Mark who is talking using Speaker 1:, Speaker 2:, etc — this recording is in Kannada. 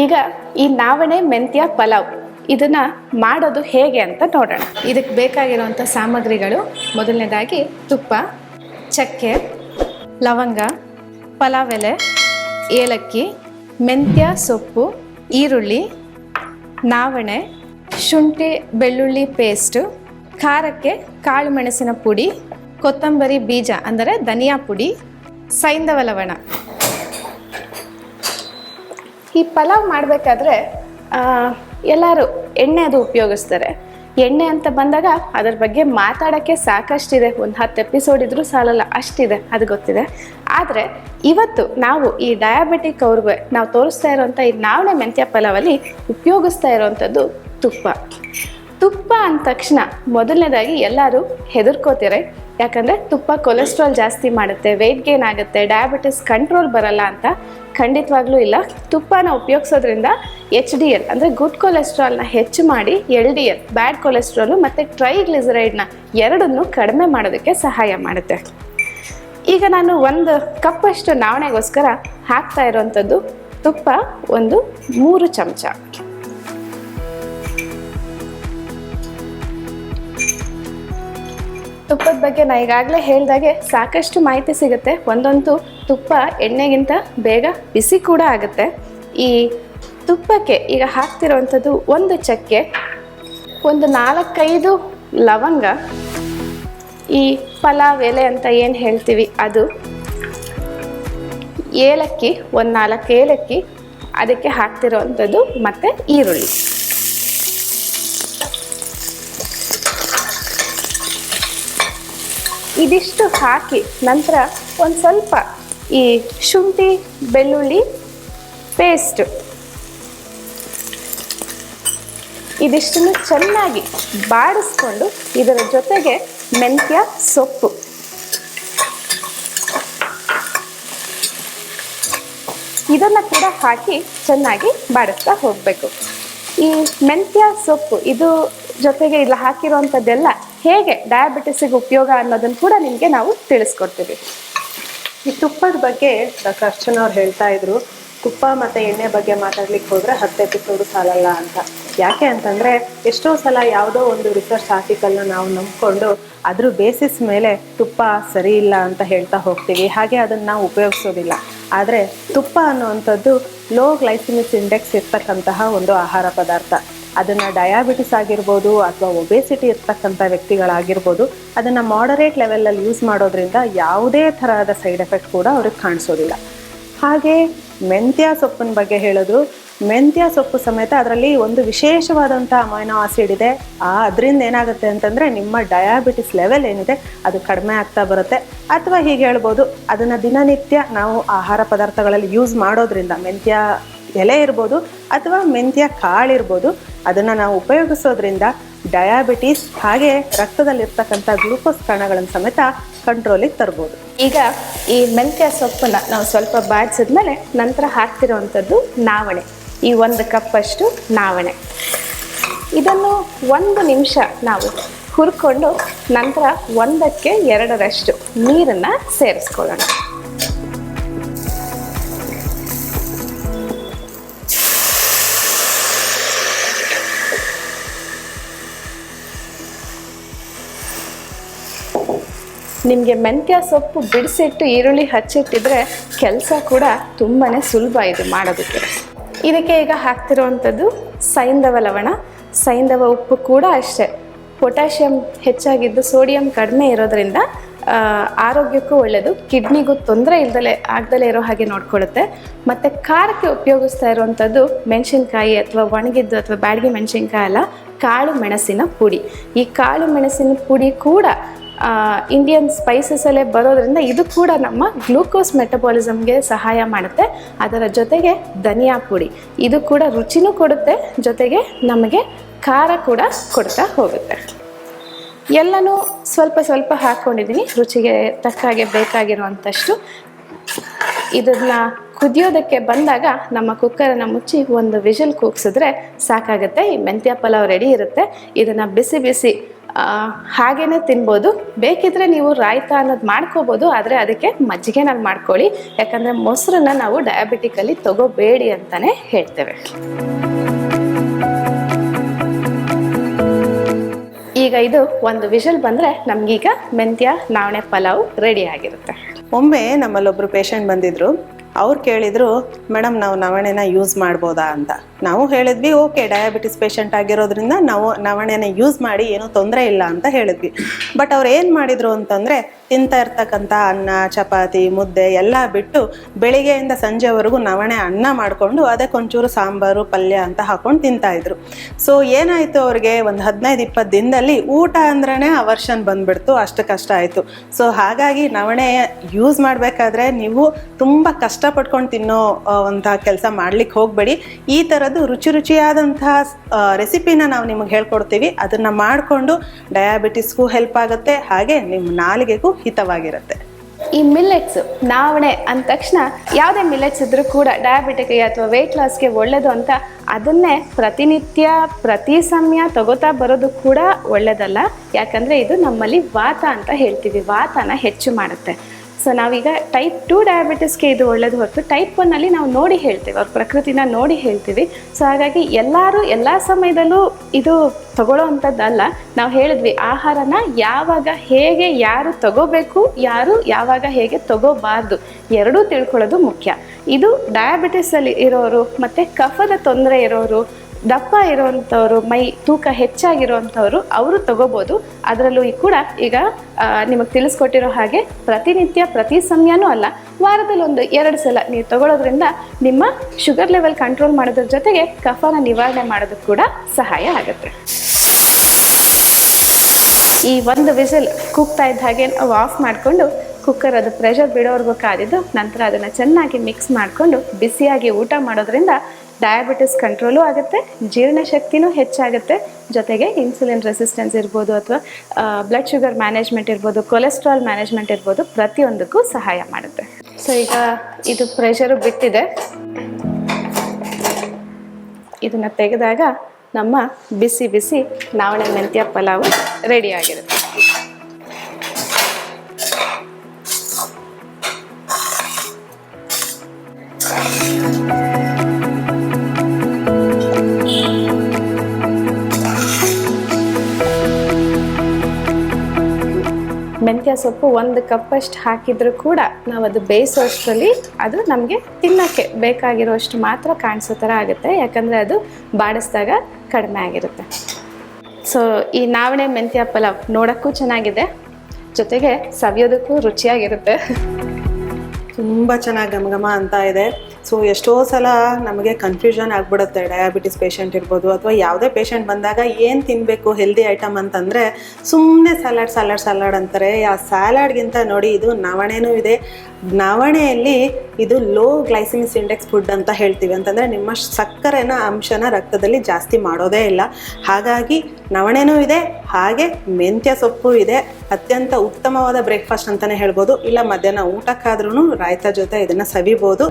Speaker 1: ಈಗ ಈ ನಾವಣೆ ಮೆಂತ್ಯ ಪಲಾವ್ ಇದನ್ನ ಮಾಡೋದು ಹೇಗೆ ಅಂತ ನೋಡೋಣ. ಇದಕ್ಕೆ ಬೇಕಾಗಿರುವಂಥ ಸಾಮಗ್ರಿಗಳು ಮೊದಲನೇದಾಗಿ ತುಪ್ಪ, ಚಕ್ಕೆ, ಲವಂಗ, ಪಲಾವ್ ಎಲೆ, ಏಲಕ್ಕಿ, ಮೆಂತ್ಯ ಸೊಪ್ಪು, ಈರುಳ್ಳಿ, ನಾವಣೆ, ಶುಂಠಿ, ಬೆಳ್ಳುಳ್ಳಿ ಪೇಸ್ಟು, ಖಾರಕ್ಕೆ ಕಾಳು ಮೆಣಸಿನ ಪುಡಿ, ಕೊತ್ತಂಬರಿ ಬೀಜ ಅಂದರೆ ಧನಿಯಾ ಪುಡಿ, ಸೈಂಧವ ಲವಣ. ಈ ಪಲಾವ್ ಮಾಡಬೇಕಾದ್ರೆ ಎಲ್ಲರೂ ಎಣ್ಣೆ ಅದು ಉಪಯೋಗಿಸ್ತಾರೆ. ಎಣ್ಣೆ ಅಂತ ಬಂದಾಗ ಅದ್ರ ಬಗ್ಗೆ ಮಾತಾಡೋಕ್ಕೆ ಸಾಕಷ್ಟಿದೆ. ಒಂದು ಹತ್ತು ಎಪಿಸೋಡ್ ಇದ್ರೂ ಸಾಲಲ್ಲ, ಅಷ್ಟಿದೆ, ಅದು ಗೊತ್ತಿದೆ. ಆದರೆ ಇವತ್ತು ನಾವು ಈ ಡಯಾಬಿಟಿಕ್ ಅವ್ರಿಗೆ ನಾವು ತೋರಿಸ್ತಾ ಇರೋವಂಥ ಈ ನಾವಣೆ ಮೆಂತ್ಯ ಪಲಾವಲ್ಲಿ ಉಪಯೋಗಿಸ್ತಾ ಇರೋವಂಥದ್ದು ತುಪ್ಪ. ತುಪ್ಪ ಅಂದ ತಕ್ಷಣ ಮೊದಲನೇದಾಗಿ ಎಲ್ಲರೂ ಹೆದರ್ಕೋತಾರೆ. ಯಾಕಂದರೆ ತುಪ್ಪ ಕೊಲೆಸ್ಟ್ರಾಲ್ ಜಾಸ್ತಿ ಮಾಡುತ್ತೆ ವೆಯ್ಟ್ ಗೇನ್ ಆಗುತ್ತೆ ಡಯಾಬಿಟಿಸ್ ಕಂಟ್ರೋಲ್ ಬರಲ್ಲ ಅಂತ ಖಂಡಿತವಾಗ್ಲೂ ಇಲ್ಲ. ತುಪ್ಪನ ಉಪಯೋಗಿಸೋದ್ರಿಂದ ಎಚ್ ಡಿ ಎಲ್ ಅಂದರೆ ಗುಡ್ ಕೊಲೆಸ್ಟ್ರಾಲ್ನ ಹೆಚ್ಚು ಮಾಡಿ L D L bad cholesterol ಮತ್ತು ಟ್ರೈಗ್ಲಿಸರೈಡ್ನ ಎರಡನ್ನು ಕಡಿಮೆ ಮಾಡೋದಕ್ಕೆ ಸಹಾಯ ಮಾಡುತ್ತೆ. ಈಗ ನಾನು ಒಂದು ಕಪ್ಪಷ್ಟು ನಾವಣೆಗೋಸ್ಕರ ಹಾಕ್ತಾ ಇರೋವಂಥದ್ದು ತುಪ್ಪ ಒಂದು ಮೂರು ಚಮಚ. ತುಪ್ಪದ ಬಗ್ಗೆ ನಾ ಈಗಾಗಲೇ ಹೇಳಿದಾಗೆ ಸಾಕಷ್ಟು ಮಾಹಿತಿ ಸಿಗುತ್ತೆ. ಒಂದೊಂದು ತುಪ್ಪ ಎಣ್ಣೆಗಿಂತ ಬೇಗ ಬಿಸಿ ಕೂಡ ಆಗುತ್ತೆ. ಈ ತುಪ್ಪಕ್ಕೆ ಈಗ ಹಾಕ್ತಿರೋವಂಥದ್ದು ಒಂದು ಚಕ್ಕೆ, ಒಂದು ನಾಲ್ಕೈದು ಲವಂಗ, ಈ ಪಲಾವ್ ಎಲೆ ಅಂತ ಏನು ಹೇಳ್ತೀವಿ ಅದು, ಏಲಕ್ಕಿ, ಒಂದು ನಾಲ್ಕು ಏಲಕ್ಕಿ, ಅದಕ್ಕೆ ಹಾಕ್ತಿರೋವಂಥದ್ದು ಮತ್ತು ಈರುಳ್ಳಿ. ಇದಿಷ್ಟು ಹಾಕಿ ನಂತರ ಒಂದು ಸ್ವಲ್ಪ ಈ ಶುಂಠಿ, ಬೆಳ್ಳುಳ್ಳಿ ಪೇಸ್ಟ್ ಇದಿಷ್ಟನ್ನು ಚೆನ್ನಾಗಿ ಬಾಡಿಸ್ಕೊಂಡು ಇದರ ಜೊತೆಗೆ ಮೆಂತ್ಯ ಸೊಪ್ಪು. ಇದನ್ನು ಕೂಡ ಹಾಕಿ ಚೆನ್ನಾಗಿ ಬಾಡಿಸ್ತಾ ಹೋಗಬೇಕು. ಈ ಮೆಂತ್ಯ ಸೊಪ್ಪು, ಇದು ಜೊತೆಗೆ ಇಲ್ಲಿ ಹಾಕಿರುವಂಥದ್ದೆಲ್ಲ ಹೇಗೆ ಡಯಾಬಿಟಿಸಿಗೆ ಉಪಯೋಗ ಅನ್ನೋದನ್ನು ಕೂಡ ನಿಮಗೆ ನಾವು ತಿಳಿಸ್ಕೊಡ್ತೀವಿ.
Speaker 2: ಈ ತುಪ್ಪದ ಬಗ್ಗೆ ಡಾಕ್ಟರ್ ಅರ್ಚನಾ ಅವ್ರು ಹೇಳ್ತಾ ಇದ್ರು. ತುಪ್ಪ ಮತ್ತು ಎಣ್ಣೆ ಬಗ್ಗೆ ಮಾತಾಡ್ಲಿಕ್ಕೆ ಹೋದ್ರೆ ಹತ್ತೆ ಎಪಿಸೋಡು ಸಾಲಲ್ಲ ಅಂತ. ಯಾಕೆ ಅಂತಂದರೆ ಎಷ್ಟೋ ಸಲ ಯಾವುದೋ ಒಂದು ರಿಸರ್ಚ್ ಆರ್ಟಿಕಲ್ನ ನಾವು ನಂಬಿಕೊಂಡು ಅದ್ರ ಬೇಸಿಸ್ ಮೇಲೆ ತುಪ್ಪ ಸರಿ ಇಲ್ಲ ಅಂತ ಹೇಳ್ತಾ ಹೋಗ್ತೀವಿ. ಹಾಗೆ ಅದನ್ನು ನಾವು ಉಪಯೋಗಿಸೋದಿಲ್ಲ. ಆದರೆ ತುಪ್ಪ ಅನ್ನುವಂಥದ್ದು ಲೋ ಗ್ಲೈಸಿಮಿಕ್ ಇಂಡೆಕ್ಸ್ ಇರ್ತಕ್ಕಂತಹ ಒಂದು ಆಹಾರ ಪದಾರ್ಥ. ಅದನ್ನ ಡಯಾಬಿಟಿಸ್ ಆಗಿರ್ಬೋದು ಅಥವಾ ಒಬೇಸಿಟಿ ಇರ್ತಕ್ಕಂಥ ವ್ಯಕ್ತಿಗಳಾಗಿರ್ಬೋದು, ಅದನ್ನ ಮಾಡರೇಟ್ ಲೆವೆಲಲ್ಲಿ ಯೂಸ್ ಮಾಡೋದ್ರಿಂದ ಯಾವುದೇ ತರಹದ ಸೈಡ್ ಎಫೆಕ್ಟ್ ಕೂಡ ಅವ್ರಿಗೆ ಕಾಣಿಸೋದಿಲ್ಲ. ಹಾಗೆ ಮೆಂತ್ಯ ಸೊಪ್ಪಿನ ಬಗ್ಗೆ ಹೇಳಿದ್ರು ಮೆಂತ್ಯ ಸೊಪ್ಪು ಸಮೇತ ಅದರಲ್ಲಿ ಒಂದು ವಿಶೇಷವಾದಂಥ ಅಮೈನೋ ಆಸಿಡ್ ಇದೆ. ಆ, ಅದರಿಂದ ಏನಾಗುತ್ತೆ ಅಂತಂದರೆ ನಿಮ್ಮ ಡಯಾಬಿಟಿಸ್ ಲೆವೆಲ್ ಏನಿದೆ ಅದು ಕಡಿಮೆ ಆಗ್ತಾ ಬರುತ್ತೆ. ಅಥವಾ ಹೀಗೆ ಹೇಳ್ಬೋದು, ಅದನ್ನು ದಿನನಿತ್ಯ ನಾವು ಆಹಾರ ಪದಾರ್ಥಗಳಲ್ಲಿ ಯೂಸ್ ಮಾಡೋದ್ರಿಂದ, ಮೆಂತ್ಯ ಎಲೆ ಇರ್ಬೋದು ಅಥವಾ ಮೆಂತ್ಯ ಕಾಳಿರ್ಬೋದು ಅದನ್ನು ನಾವು ಉಪಯೋಗಿಸೋದ್ರಿಂದ ಡಯಾಬಿಟೀಸ್ ಹಾಗೆ ರಕ್ತದಲ್ಲಿರ್ತಕ್ಕಂಥ ಗ್ಲೂಕೋಸ್ ಕಣಗಳನ್ನು ಸಮೇತ ಕಂಟ್ರೋಲಿಗೆ ತರ್ಬೋದು.
Speaker 1: ಈಗ ಈ ಮೆಂತ್ಯ ಸೊಪ್ಪನ್ನು ನಾವು ಸ್ವಲ್ಪ ಬಾಡಿಸಿದ್ಮೇಲೆ ನಂತರ ಹಾಕ್ತಿರುವಂಥದ್ದು ನಾವಣೆ. ಈ ಒಂದು ಕಪ್ಪಷ್ಟು ನಾವಣೆ. ಇದನ್ನು ಒಂದು ನಿಮಿಷ ನಾವು ಹುರ್ಕೊಂಡು ನಂತರ ಒಂದಕ್ಕೆ ಎರಡರಷ್ಟು ನೀರನ್ನು ಸೇರಿಸ್ಕೊಳ್ಳೋಣ. ನಿಮಗೆ ಮೆಂತ್ಯ ಸೊಪ್ಪು ಬಿಡಿಸಿಟ್ಟು ಈರುಳ್ಳಿ ಹಚ್ಚಿಟ್ಟಿದ್ರೆ ಕೆಲಸ ಕೂಡ ತುಂಬಾ ಸುಲಭ ಇದು ಮಾಡೋದಕ್ಕೆ. ಇದಕ್ಕೆ ಈಗ ಹಾಕ್ತಿರುವಂಥದ್ದು ಸೈಂಧವ ಲವಣ, ಸೈಂಧವ ಉಪ್ಪು ಕೂಡ ಅಷ್ಟೇ. ಪೊಟ್ಯಾಷಿಯಂ ಹೆಚ್ಚಾಗಿದ್ದು ಸೋಡಿಯಂ ಕಡಿಮೆ ಇರೋದ್ರಿಂದ ಆರೋಗ್ಯಕ್ಕೂ ಒಳ್ಳೆಯದು ಕಿಡ್ನಿಗೂ ತೊಂದರೆ ಇಲ್ದಲೆ, ಆಗ್ದಲೇ ಇರೋ ಹಾಗೆ ನೋಡ್ಕೊಳ್ಳುತ್ತೆ. ಮತ್ತು ಖಾರಕ್ಕೆ ಉಪಯೋಗಿಸ್ತಾ ಇರುವಂಥದ್ದು ಮೆಣಸಿನ್ಕಾಯಿ ಅಥವಾ ಒಣಗಿದ್ದು ಅಥವಾ ಬ್ಯಾಡಗಿ ಮೆಣಸಿನ್ಕಾಯಿ ಅಲ್ಲ, ಕಾಳು ಮೆಣಸಿನ ಪುಡಿ. ಈ ಕಾಳು ಮೆಣಸಿನ ಪುಡಿ ಕೂಡ ಇಂಡಿಯನ್ ಸ್ಪೈಸಸಲ್ಲೇ ಬರೋದ್ರಿಂದ ಇದು ಕೂಡ ನಮ್ಮ ಗ್ಲೂಕೋಸ್ ಮೆಟಬಾಲಿಸಮ್ಗೆ ಸಹಾಯ ಮಾಡುತ್ತೆ. ಅದರ ಜೊತೆಗೆ ಧನಿಯಾ ಪುಡಿ. ಇದು ಕೂಡ ರುಚಿನೂ ಕೊಡುತ್ತೆ, ಜೊತೆಗೆ ನಮಗೆ ಖಾರ ಕೂಡ ಕೊಡ್ತಾ ಹೋಗುತ್ತೆ. ಎಲ್ಲನೂ ಸ್ವಲ್ಪ ಸ್ವಲ್ಪ ಹಾಕ್ಕೊಂಡಿದ್ದೀನಿ ರುಚಿಗೆ ತಕ್ಕ ಹಾಗೆ ಬೇಕಾಗಿರುವಂಥಷ್ಟು. ಇದನ್ನ ಕುದಿಯೋದಕ್ಕೆ ಬಂದಾಗ ನಮ್ಮ ಕುಕ್ಕರನ್ನು ಮುಚ್ಚಿ ಒಂದು ವಿಷಲ್ ಕೂಗ್ಸಿದ್ರೆ ಸಾಕಾಗುತ್ತೆ. ಈ ಮೆಂತ್ಯ ಪಲಾವ್ ರೆಡಿ ಇರುತ್ತೆ. ಇದನ್ನು ಬಿಸಿ ಬಿಸಿ ಹಾಗೇನೆ ತಿನ್ಬೋದು. ಬೇಕಿದ್ರೆ ನೀವು ರಾಯ್ತ ಅನ್ನೋದು ಮಾಡ್ಕೋಬೋದು, ಆದರೆ ಅದಕ್ಕೆ ಮಜ್ಜಿಗೆನಲ್ಲಿ ಮಾಡ್ಕೊಳ್ಳಿ. ಯಾಕಂದರೆ ಮೊಸರನ್ನ ನಾವು ಡಯಾಬಿಟಿಕಲ್ಲಿ ತಗೋಬೇಡಿ ಅಂತಲೇ ಹೇಳ್ತೇವೆ. ಈಗ ಇದು ಒಂದು ವಿಷಲ್ ಬಂದರೆ ನಮಗೀಗ ಮೆಂತ್ಯ, ನಾವಣೆ ಪಲಾವ್ ರೆಡಿ ಆಗಿರುತ್ತೆ.
Speaker 2: ಒಮ್ಮೆ ನಮ್ಮಲ್ಲೊಬ್ರು ಪೇಷಂಟ್ ಬಂದಿದ್ರು. ಅವ್ರು ಕೇಳಿದ್ರು ಮೇಡಮ್ ನಾವು ನವಣೆನ ಯೂಸ್ ಮಾಡ್ಬೋದಾ ಅಂತ. ನಾವು ಹೇಳಿದ್ವಿ, ಓಕೆ, ಡಯಾಬಿಟಿಸ್ ಪೇಷಂಟ್ ಆಗಿರೋದ್ರಿಂದ ನಾವು ನವಣೆನ ಯೂಸ್ ಮಾಡಿ ಏನೂ ತೊಂದರೆ ಇಲ್ಲ ಅಂತ ಹೇಳಿದ್ವಿ. ಬಟ್ ಅವ್ರು ಏನು ಮಾಡಿದರು ಅಂತಂದರೆ ತಿಂತಾ ಇರ್ತಕ್ಕಂಥ ಅನ್ನ, ಚಪಾತಿ, ಮುದ್ದೆ ಎಲ್ಲ ಬಿಟ್ಟು ಬೆಳಿಗ್ಗೆಯಿಂದ ಸಂಜೆವರೆಗೂ ನವಣೆ ಅನ್ನ ಮಾಡಿಕೊಂಡು ಅದಕ್ಕೊಂಚೂರು ಸಾಂಬಾರು, ಪಲ್ಯ ಅಂತ ಹಾಕೊಂಡು ತಿಂತಾ ಇದ್ರು. ಸೊ ಏನಾಯಿತು ಅವ್ರಿಗೆ? ಒಂದು ಹದಿನೈದು ಇಪ್ಪತ್ತು ದಿನದಲ್ಲಿ ಊಟ ಅಂದ್ರೇ ಅವರ್ಷನ್ ಬಂದ್ಬಿಡ್ತು, ಅಷ್ಟು ಕಷ್ಟ ಆಯಿತು. ಸೊ ಹಾಗಾಗಿ ನವಣೆ ಯೂಸ್ ಮಾಡಬೇಕಾದ್ರೆ ನೀವು ತುಂಬ ಕಷ್ಟಪಟ್ಕೊಂಡು ತಿನ್ನೋ ಅಂತ ಕೆಲಸ ಮಾಡ್ಲಿಕ್ಕೆ ಹೋಗಬೇಡಿ. ಈ ಥರದ್ದು ರುಚಿ ರುಚಿಯಾದಂತಹ ರೆಸಿಪಿನ ನಾವು ನಿಮಗೆ ಹೇಳ್ಕೊಡ್ತೀವಿ. ಅದನ್ನು ಮಾಡಿಕೊಂಡು ಡಯಾಬಿಟಿಸ್ಗೂ ಹೆಲ್ಪ್ ಆಗುತ್ತೆ. ಹಾಗೆ ನಿಮ್ಮ ನಾಲಿಗೆಗೂ ಹಿತವಾಗಿರುತ್ತೆ.
Speaker 1: ಈ ಮಿಲ್ಲೆಟ್ಸ್ ನಾವಣೆ ಅಂದ ತಕ್ಷಣ ಯಾವುದೇ ಮಿಲ್ಲೆಟ್ಸ್ ಇದ್ರೂ ಕೂಡ ಡಯಾಬಿಟಿಕ್ಗೆ ಅಥವಾ ವೆಯ್ಟ್ ಲಾಸ್ಗೆ ಒಳ್ಳೆಯದು ಅಂತ ಅದನ್ನೇ ಪ್ರತಿನಿತ್ಯ, ಪ್ರತಿ ಸಮಯ ತಗೋತಾ ಬರೋದು ಕೂಡ ಒಳ್ಳೆಯದಲ್ಲ ಯಾಕಂದರೆ ಇದು ನಮ್ಮಲ್ಲಿ ವಾತ ಅಂತ ಹೇಳ್ತೀವಿ. ವಾತನ ಹೆಚ್ಚು ಮಾಡುತ್ತೆ. ಸೊ ನಾವೀಗ ಟೈಪ್ ಟು ಡಯಾಬಿಟಿಸ್ಗೆ ಇದು ಒಳ್ಳೇದು ಹೊರತು ಟೈಪ್ ಒನ್ನಲ್ಲಿ ನಾವು ನೋಡಿ ಹೇಳ್ತೀವಿ, ಅವ್ರ ಪ್ರಕೃತಿನ ನೋಡಿ ಹೇಳ್ತೀವಿ. ಸೊ ಹಾಗಾಗಿ ಎಲ್ಲರೂ ಎಲ್ಲ ಸಮಯದಲ್ಲೂ ಇದು ತಗೊಳ್ಳೋ ಅಂಥದ್ದಲ್ಲ. ನಾವು ಹೇಳಿದ್ವಿ ಆಹಾರನ ಯಾವಾಗ ಹೇಗೆ ಯಾರು ತಗೋಬೇಕು, ಯಾರು ಯಾವಾಗ ಹೇಗೆ ತಗೋಬಾರ್ದು, ಎರಡೂ ತಿಳ್ಕೊಳ್ಳೋದು ಮುಖ್ಯ. ಇದು ಡಯಾಬಿಟಿಸಲ್ಲಿ ಇರೋರು, ಮತ್ತು ಕಫದ ತೊಂದರೆ ಇರೋರು ದಪ್ಪ ಇರುವಂಥವ್ರು, ಮೈ ತೂಕ ಹೆಚ್ಚಾಗಿರುವಂಥವ್ರು ಅವರು ತಗೋಬೋದು. ಅದರಲ್ಲೂ ಈ ಕೂಡ ಈಗ ನಿಮಗೆ ತಿಳಿಸ್ಕೊಟ್ಟಿರೋ ಹಾಗೆ ಪ್ರತಿನಿತ್ಯ, ಪ್ರತಿ ಸಮಯನೂ ಅಲ್ಲ, ವಾರದಲ್ಲಿ ಒಂದು ಎರಡು ಸಲ ನೀವು ತಗೊಳ್ಳೋದ್ರಿಂದ ನಿಮ್ಮ ಶುಗರ್ ಲೆವೆಲ್ ಕಂಟ್ರೋಲ್ ಮಾಡೋದ್ರ ಜೊತೆಗೆ ಕಫನ ನಿವಾರಣೆ ಮಾಡೋದಕ್ಕೆ ಕೂಡ ಸಹಾಯ ಆಗುತ್ತೆ. ಈ ಒಂದು ವಿಸಿಲ್ ಕೂಗ್ತಾ ಇದ್ದ ಹಾಗೆ ನಾವು ಆಫ್ ಮಾಡಿಕೊಂಡು ಕುಕ್ಕರ್ ಅದು ಪ್ರೆಷರ್ ಬಿಡೋವರೆಗೂ ಕಾದಿದ್ದು ನಂತರ ಅದನ್ನು ಚೆನ್ನಾಗಿ ಮಿಕ್ಸ್ ಮಾಡಿಕೊಂಡು ಬಿಸಿಯಾಗಿ ಊಟ ಮಾಡೋದ್ರಿಂದ ಡಯಾಬಿಟಿಸ್ ಕಂಟ್ರೋಲು ಆಗುತ್ತೆ ಜೀರ್ಣಶಕ್ತಿನೂ ಹೆಚ್ಚಾಗುತ್ತೆ. ಜೊತೆಗೆ ಇನ್ಸುಲಿನ್ ರೆಸಿಸ್ಟೆನ್ಸ್ ಇರ್ಬೋದು ಅಥವಾ ಬ್ಲಡ್ ಶುಗರ್ ಮ್ಯಾನೇಜ್ಮೆಂಟ್ ಇರ್ಬೋದು ಕೊಲೆಸ್ಟ್ರಾಲ್ ಮ್ಯಾನೇಜ್ಮೆಂಟ್ ಇರ್ಬೋದು, ಪ್ರತಿಯೊಂದಕ್ಕೂ ಸಹಾಯ ಮಾಡುತ್ತೆ. ಸೊ ಈಗ ಇದು ಪ್ರೆಷರು ಬಿಟ್ಟಿದೆ. ಇದನ್ನು ತೆಗೆದಾಗ ನಮ್ಮ ಬಿಸಿ ಬಿಸಿ ನಾವಣೆ ಮೆಂತ್ಯ ಪಲಾವು ರೆಡಿ ಆಗಿರುತ್ತೆ. ಮೆಂತ್ಯ ಸೊಪ್ಪು ಒಂದು ಕಪ್ಪಷ್ಟು ಹಾಕಿದರೂ ಕೂಡ ನಾವು ಅದು ಬೇಯಿಸೋಷ್ಟರಲ್ಲಿ ಅದು ನಮಗೆ ತಿನ್ನೋಕ್ಕೆ ಬೇಕಾಗಿರೋಷ್ಟು ಮಾತ್ರ ಕಾಣಿಸೋ ಥರ ಆಗುತ್ತೆ. ಯಾಕಂದರೆ ಅದು ಬಾಡಿಸಿದಾಗ ಕಡಿಮೆ ಆಗಿರುತ್ತೆ. ಸೊ ಈ ನಾವಣೆ ಮೆಂತ್ಯ ಪಲಾವ್ ನೋಡೋಕ್ಕೂ ಚೆನ್ನಾಗಿದೆ. ಜೊತೆಗೆ ಸವಿಯೋದಕ್ಕೂ ರುಚಿಯಾಗಿರುತ್ತೆ.
Speaker 2: ತುಂಬ ಚೆನ್ನಾಗಿ ಘಮಘಮ ಅಂತ ಇದೆ. ಸೊ ಎಷ್ಟೋ ಸಲ ನಮಗೆ ಕನ್ಫ್ಯೂಷನ್ ಆಗ್ಬಿಡುತ್ತೆ. ಡಯಾಬಿಟಿಸ್ ಪೇಷಂಟ್ ಇರ್ಬೋದು ಅಥವಾ ಯಾವುದೇ ಪೇಷಂಟ್ ಬಂದಾಗ ಏನು ತಿನ್ನಬೇಕು ಹೆಲ್ದಿ ಐಟಮ್ ಅಂತಂದರೆ ಸುಮ್ಮನೆ ಸಲಾಡ್ ಸಲಾಡ್ ಸಲಾಡ್ ಅಂತಾರೆ. ಆ ಸ್ಯಾಲಾಡ್ಗಿಂತ ನೋಡಿ ಇದು ನವಣೆನೂ ಇದೆ. ನವಣೆಯಲ್ಲಿ ಇದು ಲೋ ಗ್ಲೈಸಿಮಿಸ್ ಇಂಡೆಕ್ಸ್ ಫುಡ್ ಅಂತ ಹೇಳ್ತೀವಿ. ಅಂತಂದರೆ ನಿಮ್ಮ ಸಕ್ಕರೆನ, ಅಂಶನ ರಕ್ತದಲ್ಲಿ ಜಾಸ್ತಿ ಮಾಡೋದೇ ಇಲ್ಲ. ಹಾಗಾಗಿ ನವಣೆನೂ ಇದೆ, ಹಾಗೆ ಮೆಂತ್ಯ ಸೊಪ್ಪು ಇದೆ. ಅತ್ಯಂತ ಉತ್ತಮವಾದ ಬ್ರೇಕ್ಫಾಸ್ಟ್ ಅಂತಲೇ ಹೇಳ್ಬೋದು. ಇಲ್ಲ ಮಧ್ಯಾಹ್ನ ಊಟಕ್ಕಾದ್ರೂ ರಾಯ್ತ ಜೊತೆ ಇದನ್ನು ಸವಿಬೋದು.